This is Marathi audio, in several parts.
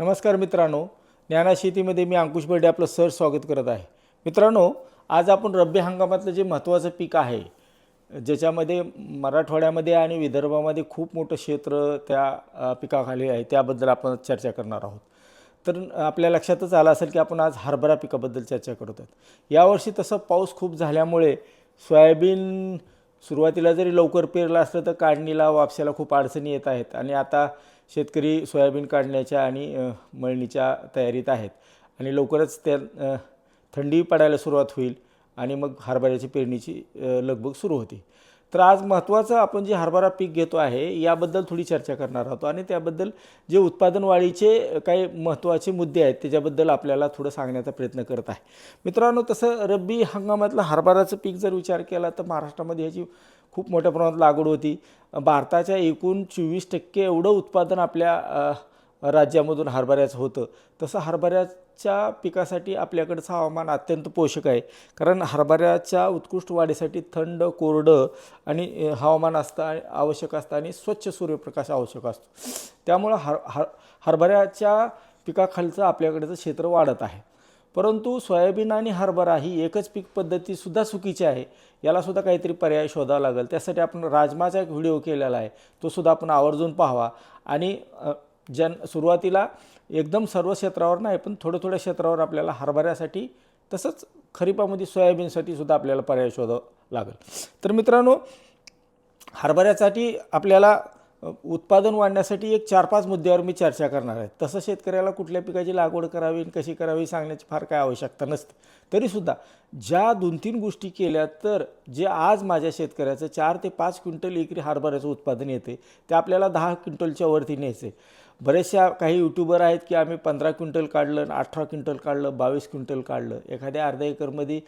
नमस्कार मित्रांनो ज्ञाना शेतीमध्ये मी अंकुश बर्डे आपलं सर स्वागत करत आहे. मित्रांनो आज आपण रब्बी हंगामातलं जे महत्त्वाचं पीक आहे ज्याच्यामध्ये मराठवाड्यामध्ये आणि विदर्भामध्ये खूप मोठं क्षेत्र त्या पिकाखाली आहे त्याबद्दल आपण चर्चा करणार आहोत. तर आपल्या लक्षातच आलं असेल की आपण आज हरभरा पिकाबद्दल चर्चा करत आहोत. यावर्षी तसं पाऊस खूप झाल्यामुळे सोयाबीन सुरुवातीला जरी लवकर पेरलं असलं तर काढणीला वापशाला खूप अडचणी येत आहेत. आणि आता शेतकरी सोयाबीन काढण्याच्या आणि मळणीच्या तयारीत आहेत. आणि लवकरच त्या थंडी पडायला सुरुवात होईल आणि मग हरभऱ्याची पेरणीची लगभग लगबग सुरू होती. तर आज महत्त्वाचं आपण जे हरभरा पीक घेतो आहे याबद्दल थोडी चर्चा करणार आहोत आणि त्याबद्दल जे उत्पादन वाढीचे काही महत्त्वाचे मुद्दे आहेत त्याच्याबद्दल आपल्याला थोडं सांगण्याचा प्रयत्न करत आहे. मित्रांनो तसं रब्बी हंगामातलं हरभराचं पीक जर विचार केला तर महाराष्ट्रामध्ये ह्याची खूप मोठ्या प्रमाणात लागवड होती. भारताच्या एकूण चोवीस टक्के एवढं उत्पादन आपल्या राज्यामधून हरभऱ्याचं होतं. तसं हरभऱ्याच्या पिकासाठी आपल्याकडचं हवामान अत्यंत पोषक आहे. कारण हरभऱ्याच्या उत्कृष्ट वाढीसाठी थंड कोरडं आणि हवामान असतं आवश्यक असतं आणि स्वच्छ सूर्यप्रकाश आवश्यक असतो. त्यामुळं हर हर हरभऱ्याच्या पिकाखालचं आपल्याकडचं क्षेत्र वाढत आहे. परंतु सोयाबीन आणि हरभरा ही एकच पीक पद्धतीसुद्धा चुकीची आहे. यालासुद्धा काहीतरी पर्याय शोधावा लागेल. त्यासाठी आपण राजमाचा एक व्हिडिओ केलेला आहे. तो सुद्धा आपण आवर्जून पाहावा. आणि जन सुरुवातीला एकदम सर्व क्षेत्रावर नाही पण थोड्या थोड्या क्षेत्रावर आपल्याला हरभऱ्यासाठी तसंच खरीपामध्ये सोयाबीनसाठी सुद्धा आपल्याला पर्याय शोधावं लागेल. तर मित्रांनो हरभऱ्यासाठी आपल्याला उत्पादन वाढण्यासाठी एक चार पाच मुद्द्यावर मी चर्चा करणार आहे. तसं शेतकऱ्याला कुठल्या पिकाची लागवड करावी आणि कशी करावी सांगण्याची फार काय आवश्यकता नसते. तरीसुद्धा ज्या दोन तीन गोष्टी केल्या तर जे आज माझ्या शेतकऱ्याचं चार ते पाच क्विंटल एकरी हरभऱ्याचं उत्पादन येते ते आपल्याला दहा क्विंटलच्या वरती न्यायचे. बरेचशा काही यूट्यूबर आहेत की आम्ही पंधरा क्विंटल काढलं आणि अठरा क्विंटल काढलं बावीस क्विंटल काढलं. एखाद्या अर्ध्या एकरमध्ये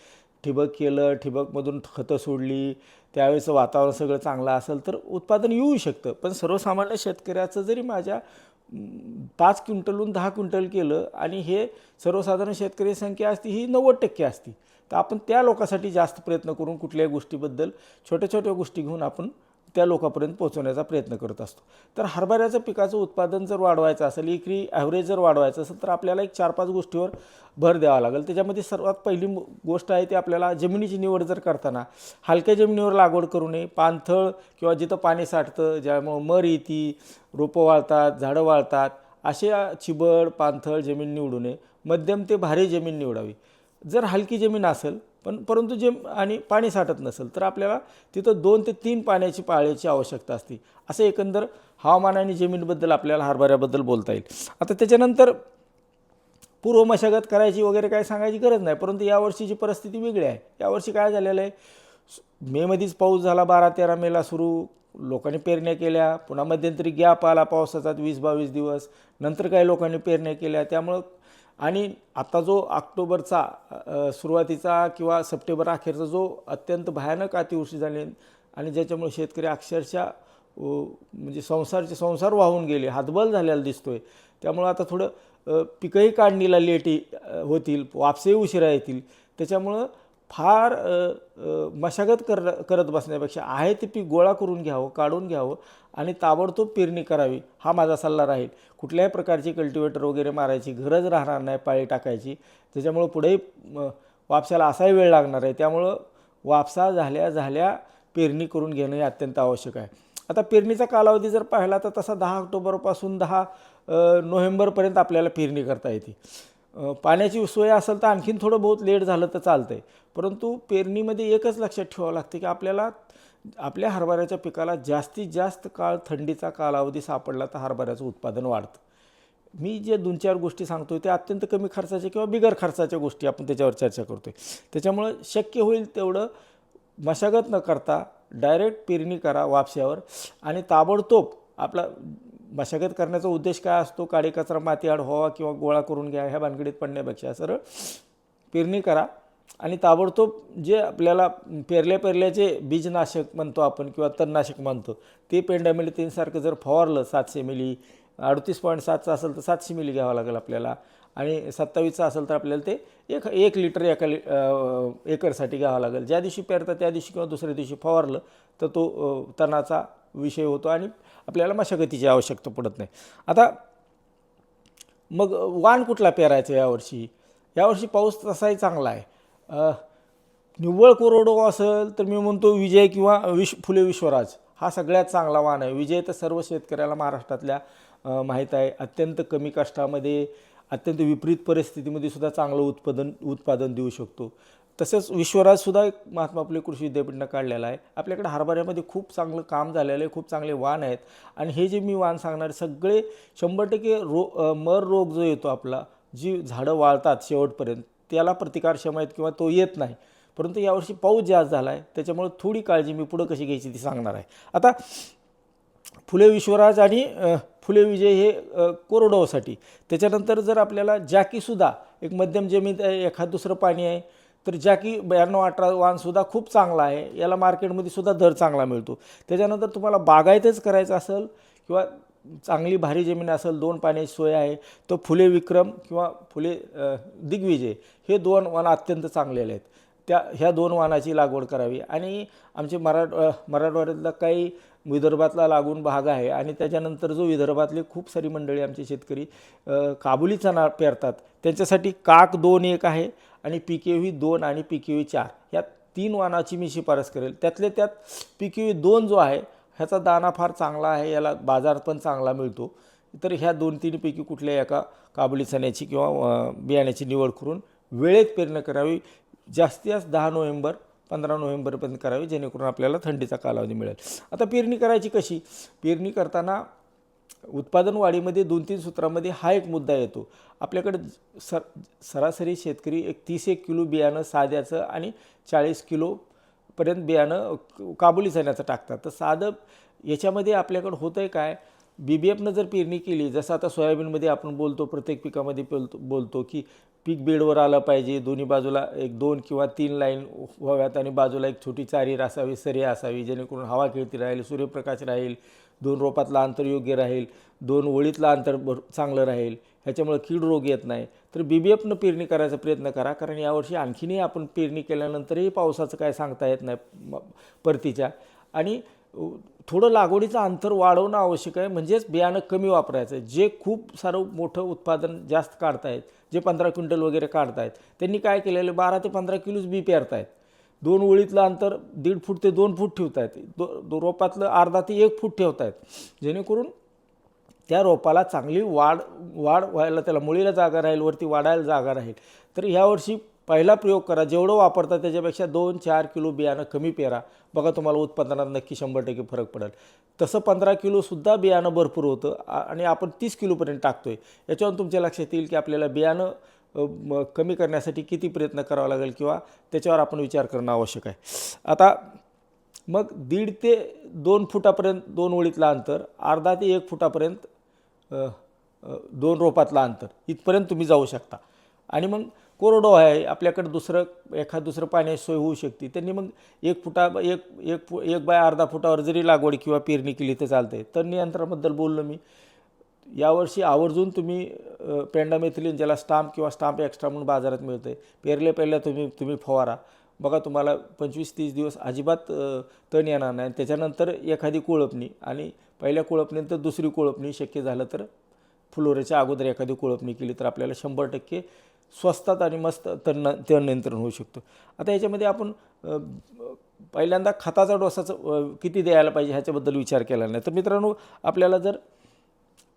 ठिबक केलं ठिबकमधून खतं सोडली त्यावेळेचं वातावरण सगळं चांगलं असेल तर उत्पादन येऊ शकतं. पण सर्वसामान्य शेतकऱ्याचं जरी माझ्या पाच क्विंटलहून दहा क्विंटल केलं आणि हे सर्वसाधारण शेतकरी संख्या असती ही नव्वद टक्के असती. तर आपण त्या लोकांसाठी जास्त प्रयत्न करून कुठल्याही गोष्टीबद्दल छोट्या छोट्या गोष्टी घेऊन आपण त्या लोकांपर्यंत पोहोचवण्याचा प्रयत्न करत असतो. तर हरभऱ्याचं पिकाचं उत्पादन जर वाढवायचं असेल एकरी ॲव्हरेज जर वाढवायचं असेल तर आपल्याला एक चार पाच गोष्टीवर भर द्यावा लागेल. त्याच्यामध्ये सर्वात पहिली गोष्ट आहे ती आपल्याला जमिनीची निवड जर करताना हलक्या जमिनीवर लागवड करू नये. पाणथळ किंवा जिथं पाणी साठतं ज्यामुळं मर येती रोपं वाळतात झाडं वाळतात अशा चिबड पाणथळ जमीन निवडू नये. मध्यम ते भारी जमीन निवडावी. जर हलकी जमीन असेल पण परंतु जे आणि पाणी साठत नसेल तर आपल्याला तिथं दोन ते तीन पाण्याची पाळ्याची आवश्यकता असते. असं एकंदर हवामान आणि जमीनबद्दल आपल्याला हरभऱ्याबद्दल बोलता येईल. आता त्याच्यानंतर पूर्व मशागत करायची वगैरे काय सांगायची गरज नाही परंतु यावर्षीची परिस्थिती वेगळी आहे. यावर्षी काय झालेलं आहे? मेमध्येच पाऊस झाला बारा तेरा मेला सुरू. लोकांनी पेरण्या केल्या. पुन्हा मध्यंतरी गॅप आला पावसाचा वीस बावीस दिवस. नंतर काही लोकांनी पेरण्या केल्या. त्यामुळं आणि आता जो ऑक्टोबरचा सुरुवातीचा किंवा सप्टेंबर अखेरचा जो अत्यंत भयानक अतिवृष्टी झाली आणि ज्याच्यामुळे शेतकरी अक्षरशः म्हणजे संसारचे संसार वाहून गेले हातबल झालेला दिसतोय. त्यामुळं आता थोडं पिकंही काढणीला लेटी होतील वापसेही उशिरा येतील. त्याच्यामुळं फार मशागत कर करत बसण्यापेक्षा आहे ते पीक गोळा करून घ्यावं काढून घ्यावं आणि ताबडतोब पेरणी करावी हा माझा सल्ला राहील. कुठल्याही प्रकारची कल्टिवेटर वगैरे मारायची गरज राहणार नाही पाळी टाकायची. त्याच्यामुळं पुढेही वापसाला असाही वेळ लागणार आहे. त्यामुळं वापसा झाल्या झाल्या पेरणी करून घेणं हे अत्यंत आवश्यक आहे. आता पेरणीचा कालावधी जर पाहिला तर तसा दहा ऑक्टोबरपासून दहा नोव्हेंबरपर्यंत आपल्याला पेरणी करता येते. पाण्याची सोय असेल तर आणखीन थोडं बहुत लेट झालं तर चालतंय. परंतु पेरणीमध्ये एकच लक्षात ठेवावं लागते की आपल्याला आपल्या हरभऱ्याच्या पिकाला जास्तीत जास्त काळ थंडीचा कालावधी सापडला तर हरभऱ्याचं उत्पादन वाढतं. मी जे दोन चार गोष्टी सांगतोय ते अत्यंत कमी खर्चाच्या किंवा बिगर खर्चाच्या गोष्टी आपण त्याच्यावर चर्चा करतोय. त्याच्यामुळं शक्य होईल तेवढं मशागत न करता डायरेक्ट पेरणी करा वापशावर आणि ताबडतोब आपला मशागत करण्याचा उद्देश काय असतो? काडी कचरा माती आड व्हावा किंवा गोळा करून घ्या ह्या भानगडीत पडण्यापेक्षा. सरळ पेरणी करा आणि ताबडतोब जे आपल्याला पेरल्या पेरल्याचे बीजनाशक म्हणतो आपण किंवा तणनाशक म्हणतो ते पेंडामिलितीनसारखं जर फवारलं सातशे मिली अडतीस पॉईंट सातचं असेल तर सातशे मिली घ्यावं लागेल आपल्याला आणि सत्तावीसचं असेल तर आपल्याला ते एक एक लिटर एका लि एकरसाठी घ्यावं लागेल. ज्या दिवशी पेरता त्या दिवशी किंवा दुसऱ्या दिवशी फवारलं तर तो तणाचा विषय होतो आणि आपल्याला मशागतीची आवश्यकता पडत नाही. आता मग वाण कुठला पेरायचं यावर्षी? यावर्षी पाऊस तसाही चांगला आहे. निव्वळ कोरडो असेल तर मी म्हणतो विजय किंवा विश फुले विश्वराज हा सगळ्यात चांगला वाण आहे. विजय तर सर्व शेतकऱ्याला महाराष्ट्रातल्या माहीत आहे. अत्यंत कमी कष्टामध्ये अत्यंत विपरीत परिस्थितीमध्ये सुद्धा चांगलं उत्पादन उत्पादन देऊ शकतो. तसंच विश्वराजसुद्धा एक महात्मा फुले कृषी विद्यापीठानं काढलेला आहे. आपल्याकडे हरभऱ्यामध्ये खूप चांगलं काम झालेलं आहे खूप चांगले वाण आहेत. आणि हे जे मी वाण सांगणारे सगळे शंभर टक्के रो मर रोग जो येतो आपला जी झाडं वाळतात शेवटपर्यंत त्याला प्रतिकारक्षम आहेत किंवा तो येत नाही. परंतु यावर्षी पाऊस जास्त झाला आहे त्याच्यामुळे थोडी काळजी मी पुढं कशी घ्यायची ती सांगणार आहे. आता फुले विश्वराज आणि फुले विजय हे कोरडवासाठी त्याच्यानंतर जर आपल्याला जॅकीसुद्धा एक मध्यम जमीन आहे एखाद दुसरं पाणी आहे तर जॅकी ब्याण्णव अठरा वाणसुद्धा खूप चांगला आहे. याला मार्केटमध्ये सुद्धा दर चांगला मिळतो. त्याच्यानंतर तुम्हाला बागायतच करायचं असेल किंवा चांगली भारी जमीन असेल दोन पाण्याची सोय आहे तर फुले विक्रम किंवा फुले दिग्विजय हे दोन वाण अत्यंत चांगलेले आहेत. त्या ह्या दोन वाहनाची लागवड करावी. आणि आमचे मराठ मराठवाड्यातलं मराठवाड्यातला काही विदर्भातला लागून भाग आहे आणि त्याच्यानंतर जो विदर्भातले खूप सारी मंडळी आमचे शेतकरी काबुली चणा पेरतात त्यांच्यासाठी काक दोन एक आहे आणि पी के व्ही दोन आणि पी के व्ही चार. या तीन वाणाची मी शिफारस करेल. त्यातले त्यात पी के व्ही दोन जो आहे ह्याचा दाना फार चांगला आहे याला बाजार पण चांगला मिळतो. तर ह्या दोन तीनपैकी कुठल्या एका काबुली चण्याची किंवा बियाण्याची निवड करून वेळेत पेरणं करावी. जास्तीत जास्त दहा नोव्हेंबर पंधरा नोव्हेंबरपर्यंत करावी जेणेकरून आपल्याला थंडीचा कालावधी मिळेल. आता पेरणी करायची कशी? पेरणी करताना उत्पादन वाढीमध्ये दोन तीन सूत्रामध्ये हा एक मुद्दा येतो. आपल्याकडे सर सरासरी शेतकरी एक तीस एक किलो बियाणं साध्याचं आणि चाळीस किलोपर्यंत बियाणं काबुली चण्याचं टाकतात. तर साधं याच्यामध्ये आपल्याकडं होतं आहे काय बी बी एफनं जर पेरणी केली जसं आता सोयाबीनमध्ये आपण बोलतो प्रत्येक पिकामध्ये बोलतो बोलतो की पीक बेडवर आलं पाहिजे. दोन्ही बाजूला एक दोन किंवा तीन लाईन व्हाव्यात आणि बाजूला एक छोटी चारीर असावी सरी असावी जेणेकरून हवा खेळती राहील सूर्यप्रकाश राहील दोन रोपातलं अंतर योग्य राहील दोन ओळीतलं अंतर भर चांगलं राहील. ह्याच्यामुळे कीड रोग येत नाही. तर बी बी एफनं पेरणी करायचा प्रयत्न करा कारण यावर्षी आणखीनही आपण पेरणी केल्यानंतरही पावसाचं काय सांगता येत नाही परतीच्या. आणि थोडं लागवडीचं अंतर वाढवणं आवश्यक आहे. म्हणजेच बियाणं कमी वापरायचं आहे. जे खूप सारं मोठं उत्पादन जास्त काढतायत जे पंधरा क्विंटल वगैरे काढतायत त्यांनी काय केलेलं बारा ते पंधरा किलोच बी पेरतायत. दोन ओळीतलं अंतर दीड फूट ते दोन फूट ठेवतायत. दो दो रोपातलं अर्धा ते एक फूट ठेवतायत. जेणेकरून त्या रोपाला चांगली वाढ वाढ व्हायला त्याला मुळीला जागा राहील वरती वाढायला जागा राहील. तर ह्यावर्षी पहिला प्रयोग करा. जेवढं वापरता त्याच्यापेक्षा दोन चार किलो बियाणं कमी पेरा. बघा तुम्हाला उत्पादनात नक्की शंभर टक्के फरक पडेल. तसं पंधरा किलोसुद्धा बियाणं भरपूर होतं आणि आपण तीस किलोपर्यंत टाकतो आहे याच्यावरून तुमच्या लक्षात येईल की आपल्याला बियाणं कमी करण्यासाठी किती प्रयत्न करावा लागेल किंवा त्याच्यावर आपण विचार करणं आवश्यक आहे. आता मग दीड ते दोन फुटापर्यंत दोन ओळीतलं अंतर अर्धा ते एक फुटापर्यंत दोन रोपातलं अंतर. इथपर्यंत तुम्ही जाऊ शकता. आणि मग कोरडो आहे आपल्याकडे दुसरं एखाद दुसरं पाण्याची सोय होऊ शकते. त्यांनी मग एक फुटा एक एक फु एक बाय अर्धा फुटावर जरी लागवड किंवा पेरणी केली तर चालते तर नियंत्रणाबद्दल बोललो मी. यावर्षी आवर्जून तुम्ही पेंडामेथिलीन ज्याला स्टाम्प किंवा स्टाम्प एक्स्ट्रा म्हणून बाजारात मिळतं आहे पेरल्या पहिल्या तुम्ही तुम्ही फवारा. बघा तुम्हाला पंचवीस तीस दिवस अजिबात तण येणार नाही. त्याच्यानंतर एखादी कोळपणी आणि पहिल्या कोळपणीनंतर दुसरी कोळपणी शक्य झालं तर फुलोऱ्याच्या अगोदर एखादी कोळपणी केली तर आपल्याला शंभर टक्के स्वस्तात आणि मस्त तण तण नियंत्रण होऊ शकतो. आता याच्यामध्ये आपण पहिल्यांदा खताचा डोसाचं किती द्यायला पाहिजे ह्याच्याबद्दल विचार केला नाही. तर मित्रांनो आपल्याला जर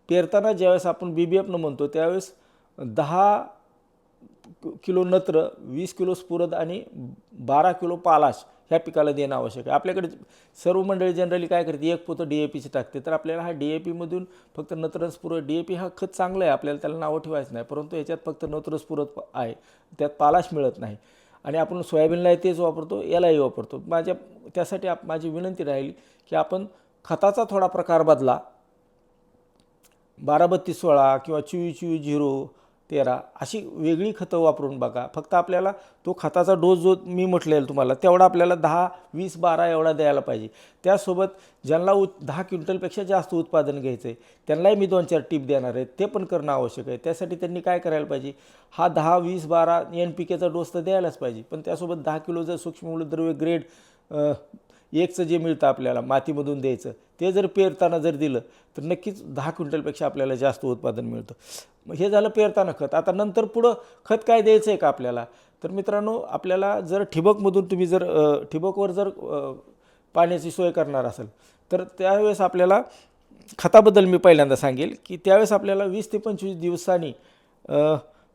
पेरताना ज्यावेळेस आपण बी बी एफनं म्हणतो त्यावेळेस दहा किलो नत्र वीस किलो स्फुरद आणि बारा किलो पालाश ह्या पिकाला देणं आवश्यक आहे. आपल्याकडे सर्व मंडळी जनरली काय करते एक पोतं डी ए पीचे टाकते. तर आपल्याला हा डी ए पीमधून फक्त नत्र डी ए पी हा खत चांगलं आहे आपल्याला त्याला नावं ठेवायचं नाही. परंतु याच्यात फक्त नत्र आहे त्यात पालाश मिळत नाही. आणि आपण सोयाबीनलाही तेच वापरतो यालाही वापरतो. माझ्या त्यासाठी आप माझी विनंती राहील की आपण खताचा थोडा प्रकार बदला. बारा बत्तीस सोळा किंवा चोवीस चोवीस झिरो तेरा अशी वेगळी खतं वापरून बघा. फक्त आपल्याला तो खताचा डोस जो मी म्हटलेला तुम्हाला तेवढा आपल्याला दहा वीस बारा एवढा द्यायला पाहिजे. त्यासोबत ज्यांना उ दहा क्विंटलपेक्षा जास्त उत्पादन घ्यायचं आहे त्यांनाही मी दोन चार टिप देणार आहे ते पण करणं आवश्यक आहे. त्यासाठी त्यांनी काय करायला पाहिजे? हा दहा वीस बारा एन पी केचा डोस तर द्यायलाच पाहिजे. पण त्यासोबत दहा किलो जर सूक्ष्म मूलद्रव्य ग्रेड एकचं जे मिळतं आपल्याला मातीमधून द्यायचं ते जर पेरताना जर दिलं तर नक्कीच दहा क्विंटलपेक्षा आपल्याला जास्त उत्पादन मिळतं. मग हे झालं पेरताना खत. आता नंतर पुढं खत काय द्यायचं आहे का आपल्याला? तर मित्रांनो आपल्याला जर ठिबकमधून तुम्ही जर ठिबकवर जर पाण्याची सोय करणार असेल तर त्यावेळेस आपल्याला खताबद्दल मी पहिल्यांदा सांगेल की त्यावेळेस आपल्याला वीस ते पंचवीस दिवसांनी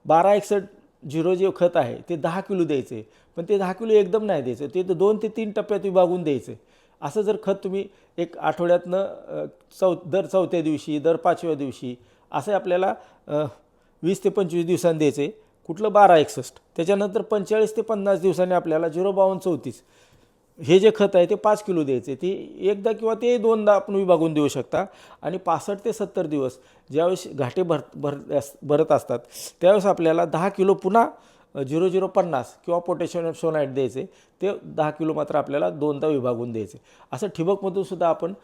बारा एकसष्ट झिरो जे खत आहे ते दहा किलो द्यायचे. पण ते दहा किलो एकदम नाही द्यायचं. ते तर दोन ते तीन टप्प्यात विभागून द्यायचे. असं जर खत तुम्ही एक आठवड्यातनं चौ दर चौथ्या दिवशी दर पाचव्या दिवशी असं आपल्याला वीस ते पंचवीस दिवसांनी द्यायचे. कुठलं बारा एकसष्ट. त्याच्यानंतर पंचेचाळीस ते पन्नास दिवसांनी आपल्याला झिरो बावन्न चौतीस. हे जे खत आहे ते पाच किलो द्यायचे. ते एकदा किंवा ते दोनदा आपण विभागून देऊ शकता. आणि पासष्ट ते सत्तर दिवस ज्यावेळेस घाटे भर भर अस- भरत असतात त्यावेळेस आपल्याला दहा किलो पुन्हा झिरो झिरो पन्नास किंवा पोटॅशियम सोनाईट द्यायचे. ते दहा किलो मात्र आपल्याला दोनदा विभागून द्यायचे. असं ठिबकमधून सुद्धा आपण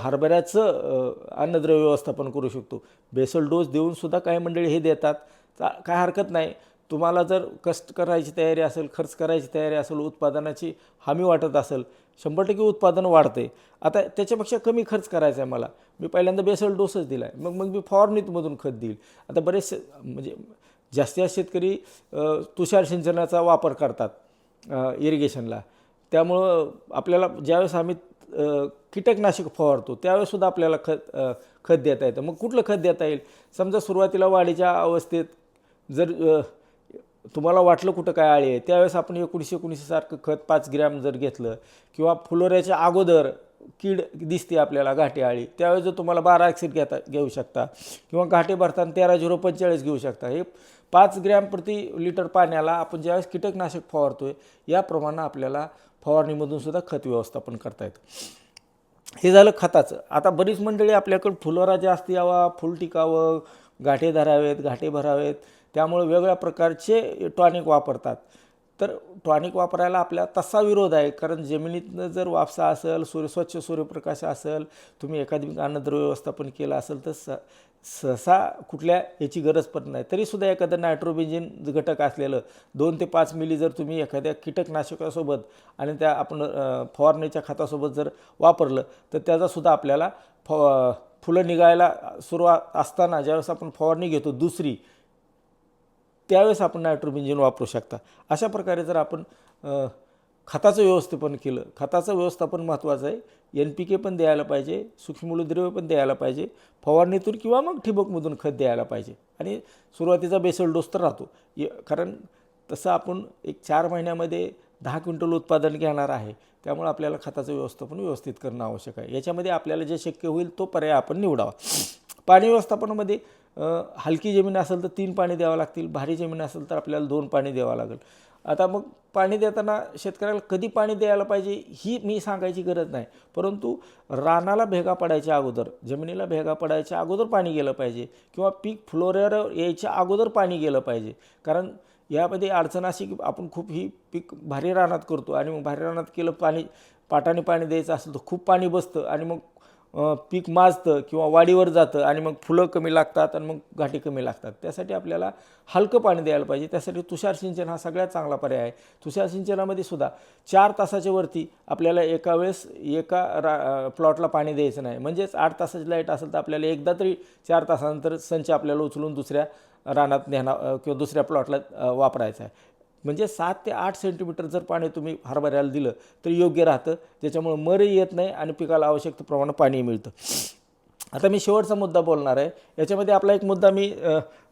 हरभऱ्याचं अन्नद्रव्य व्यवस्थापन करू शकतो. बेसल डोस देऊन सुद्धा काही मंडळी हे देतात. काय हरकत नाही. तुम्हाला जर कष्ट करायची तयारी असेल खर्च करायची तयारी असेल उत्पादनाची हमी वाटत असेल शंभर टक्के उत्पादन वाढते आता त्याच्यापेक्षा कमी खर्च करायचा आहे मला. मी पहिल्यांदा बेसल डोसच दिला आहे मग मग मी फॉर्नितमधून खत देईल. आता बरेचसे म्हणजे जास्तीत जास्त शेतकरी तुषार सिंचनाचा वापर करतात इरिगेशनला त्यामुळं आपल्याला ज्यावेळेस आम्ही कीटकनाशक फवारतो त्यावेळेससुद्धा आपल्याला खत खत देता येतं. मग कुठलं खत देता येईल? समजा सुरुवातीला वाढीच्या अवस्थेत जर तुम्हाला वाटलं कुठं काय आळी आहे त्यावेळेस आपण एकोणीसशे एकोणीसशेसारखं खत पाच ग्रॅम जर घेतलं किंवा फुलोऱ्याच्या अगोदर कीड दिसते आपल्याला घाटे आळी त्यावेळेस जर तुम्हाला बारा ॲक्सिड घेता घेऊ शकता किंवा घाटे भरताना तेरा झिरो पंचेचाळीस घेऊ शकता हे पाच ग्रॅम प्रति लिटर पाण्याला आपण ज्यावेळेस कीटकनाशक फवारतो आहे याप्रमाणे आपल्याला फवारणीमधून सुद्धा खत व्यवस्थापन करता येतं. हे झालं खताचं. आता बरीच मंडळी आपल्याकडं फुलोरा जास्त यावा फुल टिकावं गाठे धरावेत घाटे भरावेत. त्यामुळे वेगळ्या प्रकारचे टॉनिक वापरतात. तर टॉनिक वापरायला आपल्या तसा विरोध आहे कारण जमिनीतनं जर वापसा असेल सूर्य स्वच्छ सूर्यप्रकाश असेल तुम्ही एखादी अन्नद्रव्य व्यवस्थापन केलं असेल तर स सहसा कुठल्या याची गरज पडत नाही. तरीसुद्धा एखादं नायट्रोबेंजिन घटक असलेलं दोन ते पाच मिली जर तुम्ही एखाद्या कीटकनाशकासोबत आणि त्या आपण फवारणीच्या खतासोबत जर वापरलं तर त्याचासुद्धा आपल्याला फ फुलं निघायला सुरुवात असताना ज्यावेळेस आपण फवारणी घेतो दुसरी त्यावेळेस आपण नायट्रोबेंजिन वापरू शकता. अशा प्रकारे जर आपण खताचं व्यवस्थापन केलं खताचं व्यवस्थापन महत्त्वाचं आहे. एन पी के पण द्यायला पाहिजे सूक्ष्मूलद्रव्य पण द्यायला पाहिजे फवारणीतून किंवा मग ठिबकमधून खत द्यायला पाहिजे. आणि सुरुवातीचा बेसल डोस तर राहतो. कारण तसं आपण एक चार महिन्यामध्ये दहा क्विंटल उत्पादन घेणार आहे. त्यामुळे आपल्याला खताचं व्यवस्थापन व्यवस्थित करणं आवश्यक आहे. याच्यामध्ये आपल्याला जे शक्य होईल तो पर्याय आपण निवडावा. पाणी व्यवस्थापनामध्ये हलकी जमीन असेल तर तीन पाणी द्यावं लागतील भारी जमीन असेल तर आपल्याला दोन पाणी द्यावं लागेल. आता मग पाणी देताना शेतकऱ्याला कधी पाणी द्यायला पाहिजे ही मी सांगायची गरज नाही. परंतु रानाला भेगा पडायच्या अगोदर जमिनीला भेगा पडायच्या अगोदर पाणी गेलं पाहिजे किंवा पीक फ्लोऱ्यावर यायच्या अगोदर पाणी गेलं पाहिजे. कारण यामध्ये अडचण अशी की आपण खूप ही पीक भारी रानात करतो आणि मग भारी रानात केलं पाणी पाटाने पाणी द्यायचं असेल तर खूप पाणी बसतं आणि मग पीक माजतं किंवा वाढीवर जातं आणि मग फुलं कमी लागतात आणि मग घाटी कमी लागतात. त्यासाठी आपल्याला हलकं पाणी द्यायला पाहिजे. त्यासाठी तुषार सिंचन हा सगळ्यात चांगला पर्याय आहे. तुषार सिंचनामध्ये सुद्धा चार तासाच्या वरती आपल्याला एका वेळेस एका रा प्लॉटला पाणी द्यायचं नाही. म्हणजेच आठ तासाची लाइट असेल तर आपल्याला एकदा तरी चार तासानंतर संच आपल्याला उचलून दुसऱ्या रानात नेणार किंवा दुसऱ्या प्लॉटला वापरायचा आहे. म्हणजे सात ते आठ सेंटीमीटर जर पाणी तुम्ही हरभऱ्याला दिलं तर योग्य राहतं. त्याच्यामुळं मरही येत नाही आणि पिकाला आवश्यक प्रमाणात पाणी मिळतं. आता मी शेवटचा मुद्दा बोलणार आहे. याच्यामध्ये आपला एक मुद्दा मी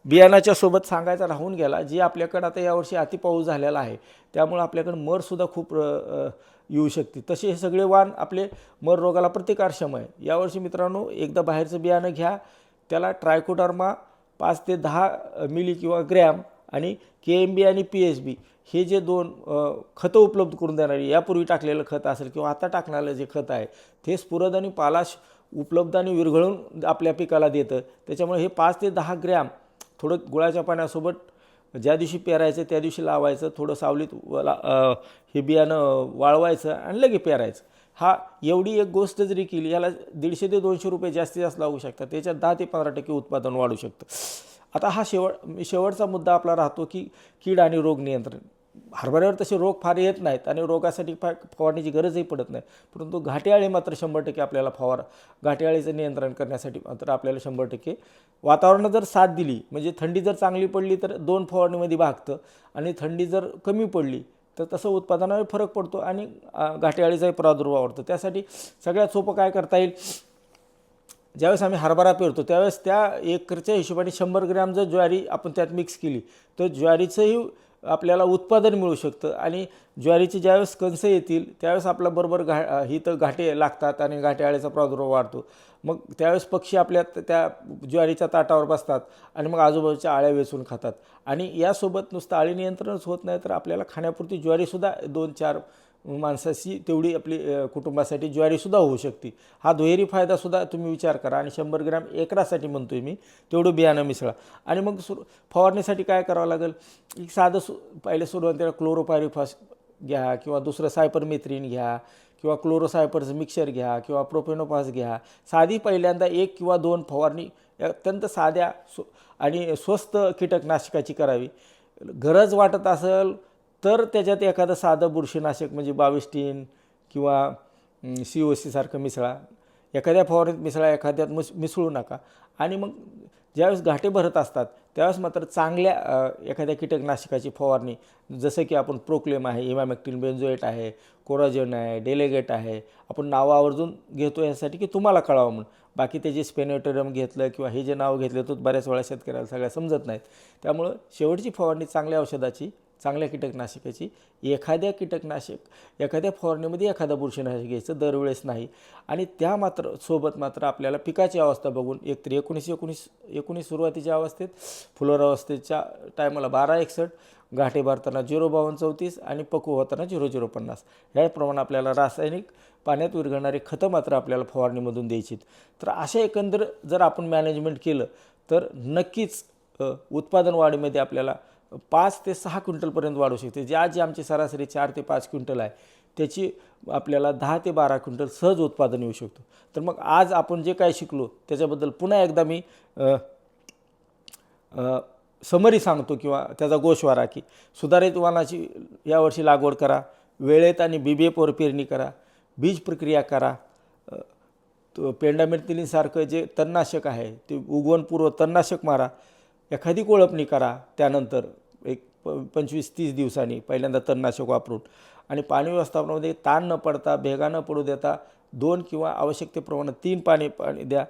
बियाणाच्या सोबत सांगायचा राहून गेला जी आपल्याकडं आता यावर्षी अतिपाऊस झालेला आहे. त्यामुळं आपल्याकडं मरसुद्धा खूप येऊ शकते. तसे हे सगळे वाण आपले मर रोगाला प्रतिकारक्षम आहे. यावर्षी मित्रांनो एकदा बाहेरचं बियाणं घ्या. त्याला ट्रायकोडर्मा पाच ते दहा मिली किंवा ग्रॅम आणि के एम बी आणि पी एच बी हे जे दोन खतं उपलब्ध करून देणारी यापूर्वी टाकलेलं खत असेल किंवा आता टाकणारं जे खत आहे ते स्फुरद आणि पालाश उपलब्ध आणि विरघळून आपल्या पिकाला देतं. त्याच्यामुळे हे पाच ते दहा ग्रॅम थोडं गुळाच्या पाण्यासोबत ज्या दिवशी पेरायचं त्या दिवशी लावायचं थोडं सावलीत ला हे बियाणं वाळवायचं आणि लगे पेरायचं. हा एवढी एक गोष्ट जरी केली याला दीडशे ते दोनशे रुपये जास्तीत जास्त लागू शकतात. त्याच्यात दहा ते पंधरा टक्के उत्पादन वाढू शकतं. आता हा शेवट शेवटचा मुद्दा आपला राहतो की कीड आणि रोग नियंत्रण. हरभऱ्यावर तसे रोग फार येत नाहीत आणि रोगासाठी फार फवारणीची गरजही पडत नाही. परंतु घाटेआळी मात्र शंभर टक्के आपल्याला फवार घाटेआळीचं नियंत्रण करण्यासाठी मात्र आपल्याला शंभर टक्के वातावरणात जर साथ दिली म्हणजे थंडी जर चांगली पडली तर दोन फवारणीमध्ये भागतं आणि थंडी जर कमी पडली तर तसं उत्पादनावर फरक पडतो आणि घाटेआळीचाही प्रादुर्भाव वाढतो. त्यासाठी सगळ्यात सोपं काय करता येईल? ज्यावेळेस आम्ही हरभरा पेरतो त्यावेळेस त्या एकरच्या हिशोबाने शंभर ग्रॅम जर ज्वारी आपण त्यात मिक्स केली तर ज्वारीचंही आपल्याला उत्पादन मिळू शकतं. आणि ज्वारीचे ज्यावेळेस कंस येतील त्यावेळेस आपला बरोबर घा ही तर घाटे लागतात आणि घाटे आळ्याचा प्रादुर्भाव वाढतो. मग त्यावेळेस पक्षी आपल्या त्या ज्वारीच्या ताटावर बसतात आणि मग आजूबाजूच्या आळ्या वेचून खातात. आणि यासोबत नुसतं आळी नियंत्रणच होत नाही तर आपल्याला खाण्यापुरती ज्वारीसुद्धा दोन चार माणसाशी तेवढी आपली कुटुंबासाठी ज्वारीसुद्धा होऊ शकते. हा दुहेरी फायदासुद्धा तुम्ही विचार करा आणि शंभर ग्रॅम एकरासाठी म्हणतोय मी तेवढं बियाणं मिसळा. आणि मग सुरू फवारणीसाठी काय करावं लागेल? एक साधं सु पहिले सुरुवातीला क्लोरोपायरिफॉस घ्या किंवा दुसरं सायपरमेथ्रिन घ्या किंवा क्लोरोसायपरचं मिक्सर घ्या किंवा प्रोपेनोपास घ्या. साधी पहिल्यांदा एक किंवा दोन फवारणी अत्यंत साध्या सु आणि स्वस्त कीटकनाशकाची करावी. गरज वाटत असेल तर त्याच्यात एखादं साधं बुरशीनाशक म्हणजे बाविस्टीन किंवा सी ओ सीसारखं मिसळा. एखाद्या फवारणीत मिसळा एखाद्यात मिस मिसळू नका. आणि मग ज्यावेळेस घाटे भरत असतात त्यावेळेस मात्र चांगल्या एखाद्या कीटकनाशकाची फवारणी जसं की आपण प्रोक्लेम आहे इमॅमॅक्टिन बेन्झोएट आहे कोराजन आहे डेलेगेट आहे आपण नावं आवर्जून घेतो यासाठी की तुम्हाला कळावं म्हणून. बाकी ते जे घेतलं किंवा हे जे नाव घेतलं तो बऱ्याच वेळा शेतकऱ्याला सगळ्या समजत नाहीत. त्यामुळं शेवटची फवारणी चांगल्या औषधाची चांगल्या कीटकनाशकाची. एखाद्या कीटकनाशक एखाद्या फवारणीमध्ये एखादा बुरशीनाशक घ्यायचं दरवेळेस नाही. आणि त्या मात्र सोबत मात्र आपल्याला पिकाची अवस्था बघून एकतर एकोणीस एकोणीस एकोणीस सुरुवातीच्या अवस्थेत फुलोर अवस्थेच्या टायमाला बारा एकसष्ट गाठे भरताना झिरो बावन्न चौतीस आणि पकू होताना झिरो झिरो पन्नास. याप्रमाणे आपल्याला रासायनिक पाण्यात विरघळणारी खतं मात्र आपल्याला फवारणीमधून द्यायची तर अशा एकंदर जर आपण मॅनेजमेंट केलं तर नक्कीच उत्पादन वाढीमध्ये आपल्याला पाच ते सहा क्विंटलपर्यंत वाढू शकते. जे आज जी आमची सरासरी चार ते पाच क्विंटल आहे त्याची आपल्याला दहा ते बारा क्विंटल सहज उत्पादन येऊ शकतो. तर मग आज आपण जे काय शिकलो त्याच्याबद्दल पुन्हा एकदा मी समरी सांगतो किंवा त्याचा गोशवारा की सुधारित वाणाची यावर्षी लागवड करा वेळेत आणि बीबीएफवर पेरणी करा बीज प्रक्रिया करा अ, तो जे तणनाशक आहे ते उगवणपूर्व तणनाशक मारा एखादी कोळपणी करा त्यानंतर एक प पंचवीस तीस दिवसांनी पहिल्यांदा तणनाशक वापरून. आणि पाणी व्यवस्थापनामध्ये ताण न पडता भेगा न पडू देता दोन किंवा आवश्यकतेप्रमाणे तीन पाणी पाणी द्या.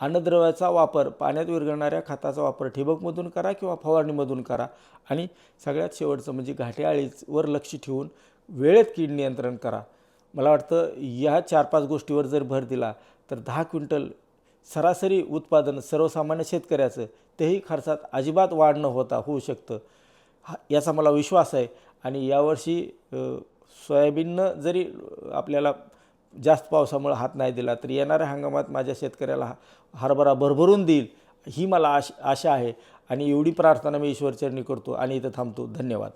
अन्नद्रव्याचा वापर पाण्यात विरघळणाऱ्या खताचा वापर ठिबकमधून करा किंवा फवारणीमधून करा. आणि सगळ्यात शेवटचं म्हणजे घाटे अळीवर लक्ष ठेवून वेळेत कीड नियंत्रण करा. मला वाटतं या चार पाच गोष्टीवर जर भर दिला तर दहा क्विंटल सरासरी उत्पादन सर्वसामान्य शेतकऱ्याचं तेही खर्चात अजिबात वाढ न होता होऊ शकतं. याचा मला विश्वास आहे. आणि यावर्षी सोयाबीननं जरी आपल्याला जास्त पावसामुळे हात नाही दिला तरी येणाऱ्या हंगामात माझ्या शेतकऱ्याला हा- हरभरा भरभरून देईल ही मला आश आशा आहे. आणि एवढी प्रार्थना मी ईश्वरचरणी करतो. आणि इथं थांबतो. धन्यवाद.